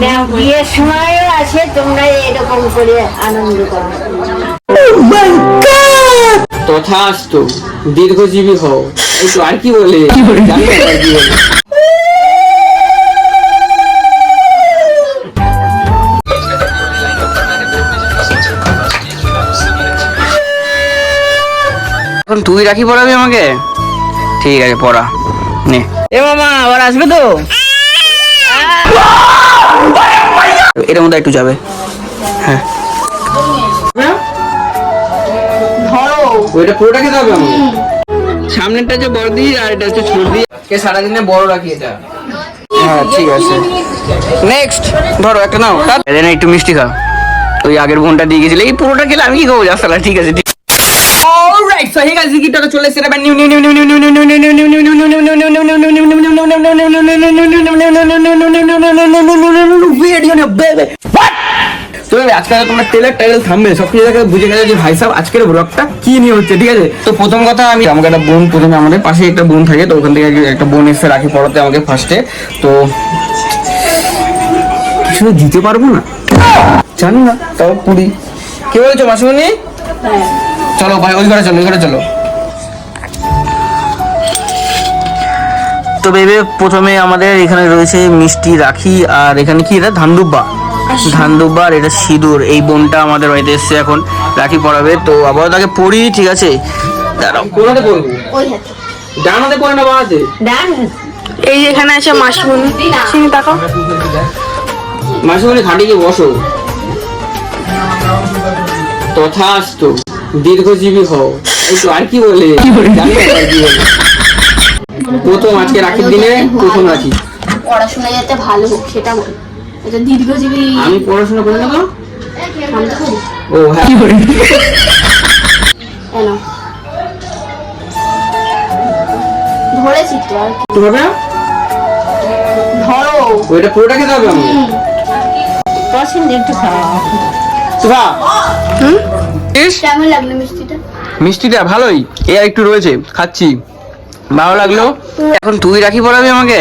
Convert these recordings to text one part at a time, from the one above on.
বিয়ের সময়ও আছে তোমরা এরকম করে আনন্দ করো। তথাস্তু দীর্ঘজীবী হও। বলে? আর কি বলে? এখন তুই রাখি পড়াবি আমাকে? ঠিক আছে পড়া। নে। এ মামা আবার আসবে তো? এর মধ্যে একটু যাবে। হ্যাঁ। ধরো। ওইটা পুরোটা খেতে হবে সামনেরটা যে বড় দিই আর এটা হচ্ছে ছোট দিই সারাদিনে বড় রাখি এটা? হ্যাঁ ঠিক আছে। নেক্সট ধরো একটা নাও। একটু মিষ্টি খাও। ওই আগের বোনটা দিয়ে গেছিলে এই পুরোটা খেলে আমি কি খাব? জাসালা ঠিক আছে অলরাইট সো হে গাইস জিকিটা চলে এসেছে এবার new new new new new new new new new new new new new new new new new new new তো আজকে তোমরা টেলার টাইটেল থামবে সব কিছু দেখে বুঝে গেছে যে ভাই সাহেব আজকের ব্লগটা কি নিয়ে হচ্ছে ঠিক আছে তো প্রথম কথা আমি আমাকে একটা বোন প্রথমে আমাদের পাশে একটা বোন থাকে তো ওখান থেকে একটা বোন এসে রাখি পড়াতে আমাকে ফার্স্টে তো কিছু দিতে পারব না জানি না তাও কুড়ি কে বলছো মাসুমনি চলো ভাই ওই ঘরে চলো ওই ঘরে চলো। তো বেবে প্রথমে আমাদের এখানে রয়েছে মিষ্টি রাখি আর এখানে কি এটা? ধানদুব্বা। ধানদুব্বা আর এটা সিঁদুর এই বোনটা আমাদের বাড়িতে এসছে এখন রাখি পড়াবে তো আবার তাকে পড়ি ঠিক আছে? দাঁড়াও। কোনাতে পড়ব ওই হাতে। পড়ে না বাড়াতে ডান এই যে এখানে আছে মাসিমণি। চিনি মাসুমনি খাটে গিয়ে বসো। তথাস্তু। দীর্ঘজীবী হও। এই তো আর কি বলে? প্রথম আজকে রাখির দিনে প্রথম রাখি। পড়াশোনা যাতে ভালো হোক সেটা বল। এটা দীর্ঘজীবী আমি পড়াশোনা করি না তো আমি তো করি। ও হ্যাঁ কেন ধরেছি তো আর কি। তো না ধরো। ওইটা পুরোটা খেতে হবে আমাকে? পছন্দ একটু খাওয়া তো খা। ইস, কেমন লাগল মিষ্টিটা? মিষ্টিটা ভালোই। এ আর একটু রয়েছে। খাচ্ছি। ভালো লাগল? এখন তুই রাখি পড়াবি আমাকে?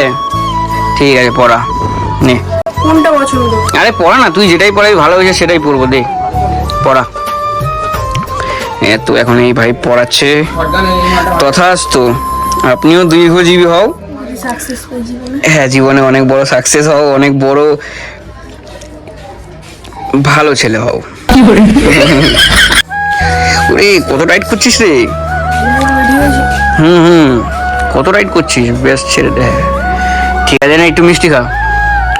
ঠিক আছে পড়া। নে। কোনটা পছন্দ? আরে পড়া না। তুই যেটাই পড়াবি ভালো হয়েছে সেটাই পড়ব। দে। পড়া। তো এখন এই ভাই পড়াচ্ছে। তথাস্তু। আপনিও দীর্ঘজীবী হও। হ্যাঁ জীবনে অনেক বড় সাকসেস হও অনেক বড় ভালো ছেলে হও। ওরে, কত টাইট করছিস রে? হুম হুম। কত টাইট করছিস? বেশ ছেড়ে দে। ঠিক আছে, না, একটু মিষ্টি খা।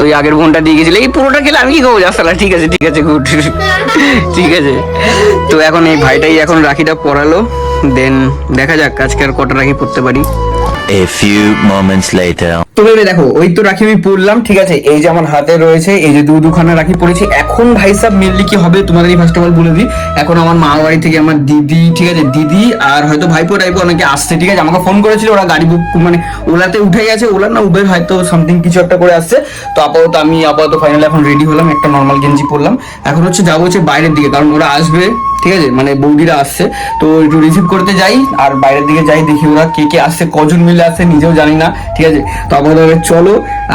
ওই আগের বোনটা দিয়ে গেছিলে, এই পুরোটা খেলে আমি কি খাব? জাসালা ঠিক আছে ঠিক আছে, গুড। ঠিক আছে। তো এখন এই ভাইটাই এখন রাখিটা পরালো। দেন দেখা যাক, আজকে আর কটা রাখি পড়তে পারি। A few moments later. তো ভেবে দেখো, ওই তো রাখি আমি পরলাম ঠিক আছে? এই যে আমার হাতে রয়েছে, এই যে দু দুখানা রাখি পরেছি এখন ভাই সাহেব মেনলি কি হবে? তোমাদেরই ফার্স্ট অফ অল বলে দিই। এখন আমার মা বাড়ি থেকে আমার দিদি, ঠিক আছে? দিদি আর হয়তো ভাইপো, টাইপো অনেকে আসছে, ঠিক আছে? আমাকে ফোন করেছিল, ওরা গাড়ি বুক মানে ওলাতে উঠে গেছে ওলা না উবের হয়তো সামথিং কিছু একটা করে আসছে। তো আপাতত আমি আপাতত ফাইনালি এখন রেডি হলাম, একটা নর্মাল গেঞ্জি পরলাম। এখন হচ্ছে যাব হচ্ছে বাইরের দিকে, কারণ ওরা আসবে ঠিক আছে? মানে বৌদিরা আসছে। তো একটু রিসিভ করতে যাই আর বাইরের দিকে যাই দেখি ওরা কে কে আসছে কজন মিলে আসছে নিজেও জানি না ঠিক আছে? তো আমাদের চলো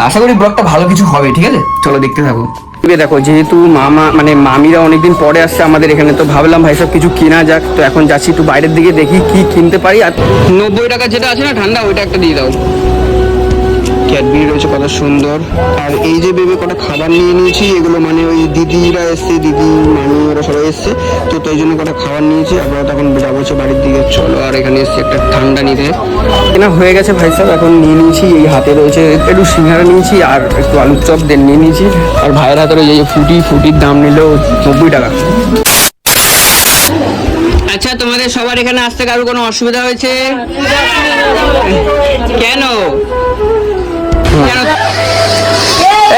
আশা করি ব্লগটা ভালো কিছু হবে ঠিক আছে? চলো দেখতে থাকো। এবার দেখো যেহেতু মামা মানে মামিরা অনেকদিন পরে আসছে আমাদের এখানে তো ভাবলাম ভাই সব কিছু কেনা যাক তো এখন যাচ্ছি একটু বাইরের দিকে দেখি কি কিনতে পারি আর নব্বই টাকা যেটা আছে না ঠান্ডা ওইটা একটা দিয়ে দাও। ক্যাডবেরি রয়েছে, কত সুন্দর। আর এই যে বেবে কটা খাবার নিয়ে নিয়েছি, এগুলো মানে ওই দিদিরা এসছে দিদি, মামি ওরা সবাই এসছে, তো তাই জন্য কটা খাবার নিয়েছি। আমরা তখন যাব হচ্ছে বাড়ির দিকে। চলো, আর এখানে এসছে একটা ঠান্ডা নিতে। কেনা হয়ে গেছে ভাই সাহেব এখন নিয়ে নিয়েছি, এই হাতে রয়েছে একটু সিঙ্গারা নিয়েছি, আর একটু আলুর চপ দেন নিয়ে নিয়েছি। আর ভাইয়ের হাতে রয়েছে ফুটি, ফুটির দাম নিল নব্বই টাকা। আচ্ছা তোমাদের সবার এখানে আসতে কারও কোনো অসুবিধা হয়েছে? কেন?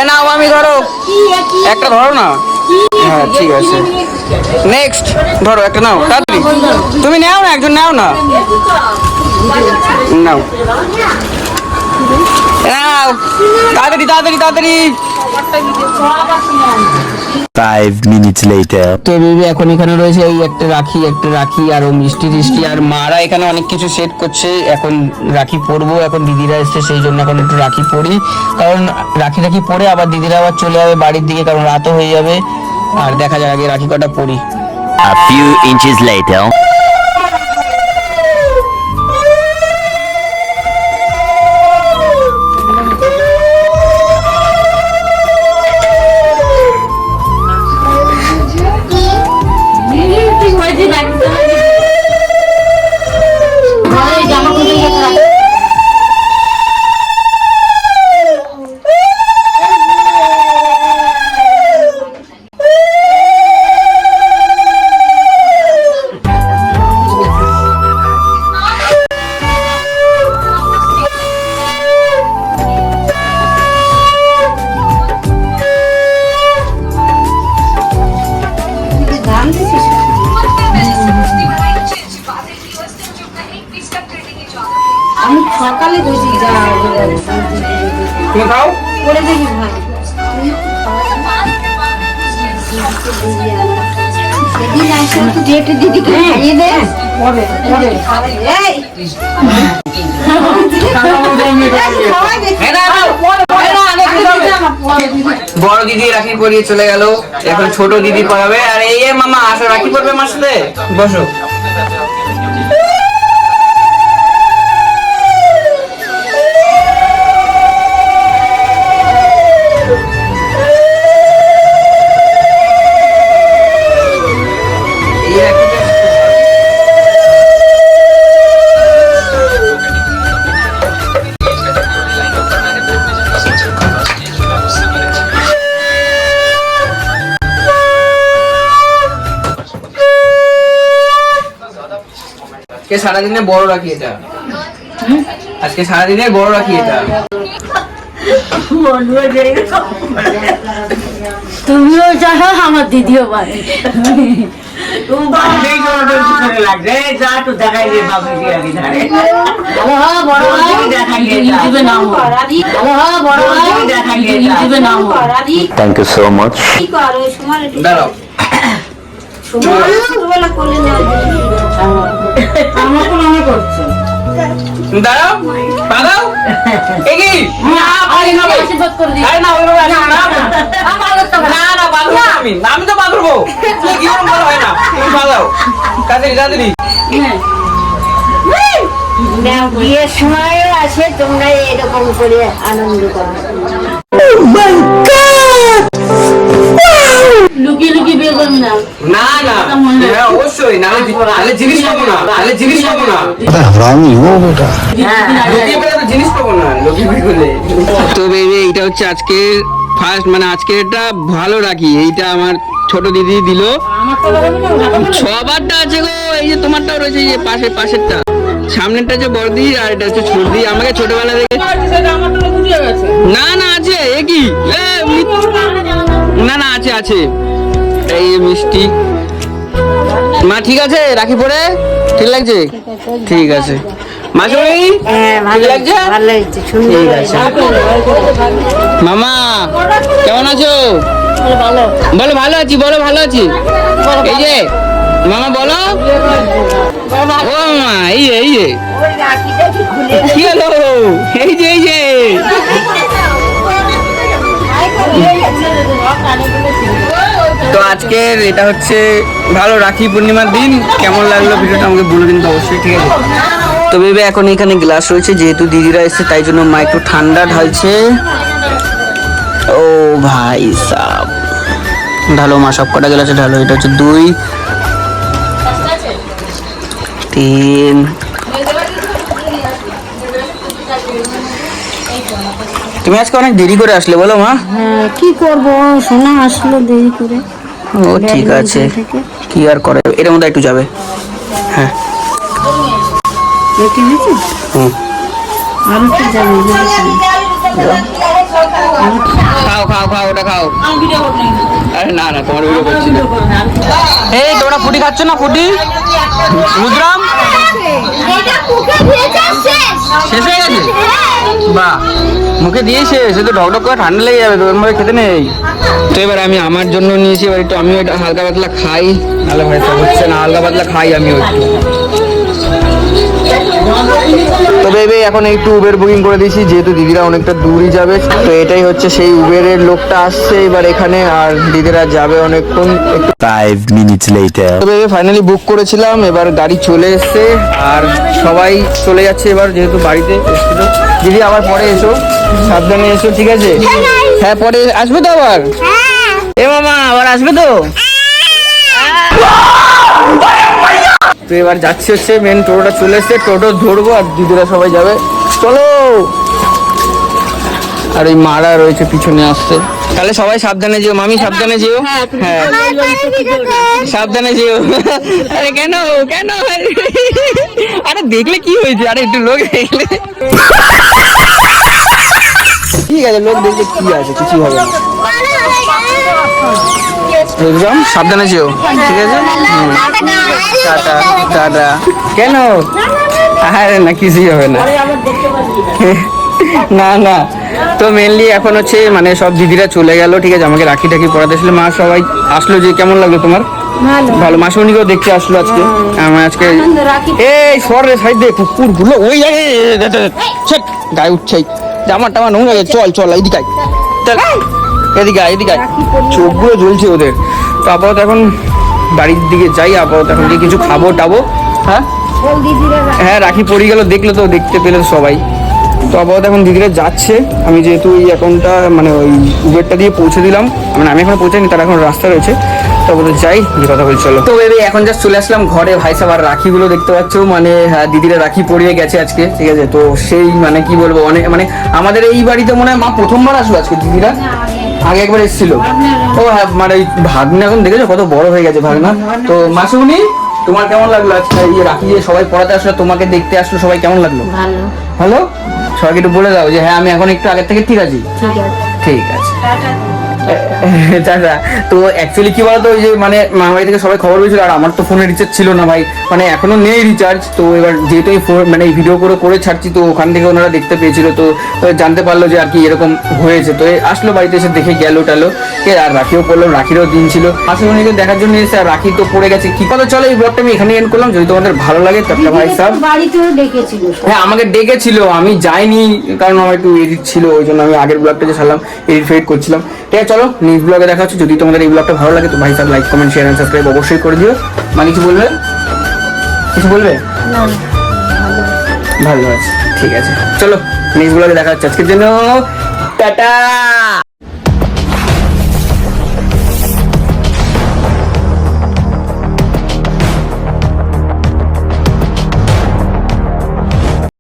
এ নাও, আমি ধরো। একটা ধরো না? হ্যাঁ ঠিক আছে। নেক্সট ধরো, একটা নাও, তাড়াতাড়ি। তুমি নাও না, একজন নাও না। নাও নাও। তাড়াতাড়ি তাড়াতাড়ি তাড়াতাড়ি। Five minutes later. তো বেবি এখন এখানে রয়েছে এই একটা রাখি একটা রাখি আর ও মিষ্টি টিষ্টি আর মারা এখানে অনেক কিছু সেট করছে। এখন রাখি পরবো এখন দিদিরা এসছে সেই জন্য এখন একটু রাখি পরি। কারণ রাখি রাখি পরে আবার দিদিরা আবার চলে যাবে বাড়ির দিকে কারণ রাতও হয়ে যাবে। আর দেখা যাক আগে রাখি কটা পরি। A few inches later. বড় দিদি রাখি পরিয়ে চলে গেল। এখন ছোট দিদি পরাবে আর এই মামা, আসো রাখি পরবে আমার সাথে। বসো। আজকে সারাদিনে বড় রাখি এটা। আজকে সারাদিনে বড় রাখি এটা। তুমিও জানো আমার দিদিও পারে ভালো হ বড় ভাই। ইউটিউবে দাঁড়াও না আমি করছে। দাঁড়াও পালাও এ কি? আশীর্বাদ করে দিই আরে না ওইভাবে আসো না না না পালাবো আমি। আমি তো পালাবো তুমি কি ওরকম হয় না। তুমি বিয়ের সময়ও আছে তোমরা এরকম করে আনন্দ করো। না। না না। হ্যাঁ অবশ্যই। নাহলে জি- জিনিস পাবো না নাহলে জিনিস পাবো না। লুকিয়ে পেলে তো জিনিস পাবো না লুকিয়ে পেলে। তো বেবি এইটা হচ্ছে আজকে ফার্স্ট মানে আজকে এটা ভালো রাখি। এইটা আমার ছোট দিদি দিল। সবারটা আছে গো এই যে তোমারটাও রয়েছে এই যে পাশে পাশেরটা। সামনেরটা হচ্ছে বড়দি আর এটা হচ্ছে ছোটদি আমাকে ছোটবেলা থেকে না না আছে। এ কি? না না আছে আছে। এই মিষ্টি। মা ঠিক আছে? রাখি পরে? ঠিক লাগছে? ঠিক আছে। মাসুরি হ্যাঁ ঠিক লাগছে? ঠিক আছে। মামা কেমন আছো? বলো ভালো আছি বলো ভালো আছি। এই যে মামা বলো। ও মামা এই যে এই যে। কি হলো? এই যে এই যে। তো আজকের এটা হচ্ছে ভালো রাখি পূর্ণিমার দিন। কেমন লাগল ভিডিওটা আমাকে বলে দিন তো অবশ্যই, ঠিক আছে? তো ভেবে এখন এখানে গ্লাস রয়েছে, যেহেতু দিদিরা এসেছে, তাই জন্য মা একটু ঠান্ডা ঢালছে। ও ভাই সাব। ঢালো মা, সব কটা গ্লাসে ঢালো, এটা হচ্ছে দুই, তিন, তুমি আজকে অনেক দেরি করে আসলে, বলো মা। হ্যাঁ কি করব? সোনা আসলো দেরি করে। ও ঠিক আছে। কি আর করে? এর মধ্যে একটু যাবে। হ্যাঁ। খাও খাও খাও ওটা খাও। আরে না না তোমার ভিডিও করছি এই তোমরা ফুটি খাচ্ছ না ফুটি রুদ্রাম? এটা শেষ শেষ হয়ে গেছে। বাহ। মুখে দিয়েছে সে তো ঢকঢক করে ঠান্ডা লেগে যাবে তোর মধ্যে খেতে নেই। তো এবার আমি আমার জন্য নিয়েছি এবার একটু আমিও এটা হালকা পাতলা খাই। নাহলে ভাই হচ্ছে না হালকা পাতলা খাই আমিও একটু। তো বেবে এখন একটু উবের বুকিং করে দিয়েছি যেহেতু দিদিরা অনেকটা দূরই যাবে। তো এটাই হচ্ছে সেই উবেরের লোকটা আসছে এবার এখানে আর দিদিরা যাবে অনেকক্ষণ একটু। Five minutes later. তবে ফাইনালি বুক করেছিলাম এবার গাড়ি চলে এসছে আর সবাই চলে যাচ্ছে এবার যেহেতু বাড়িতে এসেছিল। দিদি আবার পরে এসো সাবধানে এসো ঠিক আছে? হ্যাঁ পরে আসবে তো আবার? এ মামা আবার আসবে তো? তো এবার যাচ্ছে হচ্ছে মেন টোটোটা চলে এসছে। টোটো ধরবো আর দিদিরা সবাই যাবে। চলো! আর ওই মারা রয়েছে পিছনে আসছে। তাহলে সবাই সাবধানে যেও। মামি সাবধানে যেও। হ্যাঁ সাবধানে যেও আরে কেন? কেন? আরে দেখলে কি হয়েছে? আরে একটু লোক দেখলে। ঠিক আছে লোক দেখলে কি আছে? কিছু হবে না। একদম সাবধানে যেও ঠিক আছে টাটা টাটা কেন আরে না কিছুই হবে না না না তো মেনলি এখন হচ্ছে মানে সব দিদিরা চলে গেল ঠিক আছে আমাকে রাখি টাকি পড়াতে ছিল মা সবাই আসলো যে কেমন লাগল তোমার ভালো মাসুনিকেও দেখতে আসলো আজকে আমার আজকে এই সর রে সাইড দে কুকুরগুলো ওই গায়ে উঠছে জামা টামা নোংরা চল চল এইদিকে। চল এদিকে আয়, এদিকে চোখগুলো জ্বলছে ওদের। তো আপাতত এখন বাড়ির দিকে যাই আপাতত এখন গিয়ে কিছু খাব টাবো। হ্যাঁ? হ্যাঁ রাখি পড়ে গেল দেখলে তো দেখতে পেলে তো সবাই। তো আপাতত এখন দিদিরা যাচ্ছে। আমি যেহেতু এই অ্যাকাউন্টটা মানে ওই উবেরটা দিয়ে পৌঁছে দিলাম মানে আমি এখন পৌঁছাইনি তারা এখন রাস্তা রয়েছে। তো আপাতত যাই যে কথা বলছি চলো। তো বেবি এখন জাস্ট চলে আসলাম ঘরে। ভাই সাহেব আর রাখিগুলো দেখতে পাচ্ছ মানে হ্যাঁ, দিদিরা রাখি পরিয়ে গেছে আজকে ঠিক আছে? তো সেই মানে কি বলব অনেক মানে আমাদের এই বাড়িতে মনে হয় মা প্রথমবার আসলো আজকে দিদিরা? আগে একবার এসেছিল। ও হ্যাঁ মানে ওই ভাগনা এখন দেখেছ কত বড় হয়ে গেছে ভাগনা? তো মাসুমনি তোমার কেমন লাগল আজকে? এই রাখি যে সবাই পড়াতে আসলো তোমাকে দেখতে আসলো সবাই কেমন লাগল? ভালো। হ্যালো সবাইকে একটু বলে দাও যে হ্যাঁ আমি এখন একটু আগের থেকে ঠিক আছি। ঠিক আছে। আছে তো অ্যাকচুয়ালি কি বলতো ওই যে মানে মামাবাড়ি থেকে সবাই খবর পেয়েছিল আর আমার তো ফোনে রিচার্জ ছিল না ভাই। মানে এখনও নেই রিচার্জ তো এবার যেহেতু এই ফোন মানে এই ভিডিও করে করে ছাড়ছি তো ওখান থেকে ওনারা দেখতে পেয়েছিল তো জানতে পারল যে আর কি এরকম হয়েছে। তো আসলো বাড়িতে এসে দেখে গেল টালো। আর রাখিও পড়ল রাখিরও দিন ছিল। হাসিমণিকে দেখার জন্য এসে আর রাখি তো পড়ে গেছে। কি কথা চলো এই ব্লগটা আমি এখানে এন্ড করলাম। যদি তোমাদের ভালো লাগে তাহলে ভাই সাহেব বাড়িতেও ডেকেছিল হ্যাঁ আমাকে ডেকেছিল আমি যাইনি কারণ আমার একটু এডিট ছিল ওই জন্য আমি আগের ব্লগটা যে ছাড়লাম এডিট ফেডিট করছিলাম। ঠিক আছে চলো নিউজ ব্লগে দেখা হচ্ছে। যদি তোমাদের এই ব্লগটা ভালো লাগে তো ভাই সাহেব like comment share and subscribe অবশ্যই করে দিও। মানে কিছু বলবে? কিছু বলবে? ভালো আছে ঠিক আছে। চলো নেক্সট ব্লগে দেখা হচ্ছে। আজকের জন্য টাটা!